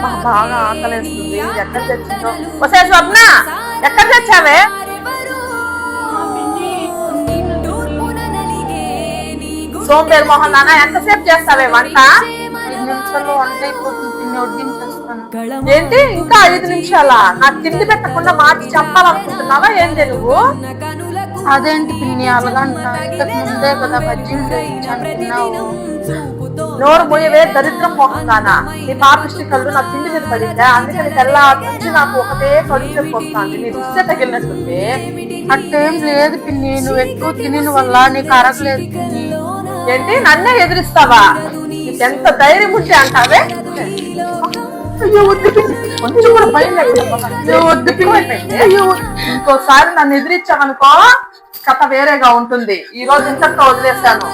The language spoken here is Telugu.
అబ్బా, బాగా ఆకలేస్తుంది. ఎక్కడ తెచ్చిందో. ఒకసారి స్వప్న ఎక్కడ తెచ్చావే? సోంబేర్ మోహన్ నాన్న ఎంతసేపు చేస్తావే వంట? ఐదు నిమిషాల్లో వంట అయిపోతుంది. పిన్ని వడ్డించేస్తాను ఏంటి ఇంకా ఐదు నిమిషాల? నా తిండి పెట్టకుండా మార్చి చెప్పాలనుకుంటున్నావా? ఏంటి నువ్వు? అదేంటి పిన్ని అలాగంట ఇంతకు ముందే కదా బజ్జీలు చేయించాను నోరు పోయేవే దరిద్రం మోహన్ నాన్న నీ పాపిష్టి కళ్ళు నా తిండి మీద పడిందా? అందుకని తెల్లారి నుంచి నాకు ఒకటే కడుపు చెప్పు వస్తుంది. నీ తగిలినట్టుంది. అట్టేం లేదు పిన్ని నువ్వు ఎక్కువ తినిన వల్ల నీకు అరగలేదు ఏంటి? నన్నే ఎదిరిస్తావా? ఎంత ధైర్యం ఉంటే అంటావే? కొంచెం కూడా భయం ఇంకోసారి నన్ను ఎదిరించావనుకో కథ వేరేగా ఉంటుంది. ఈ రోజు ఇంతటితో వదిలేస్తాను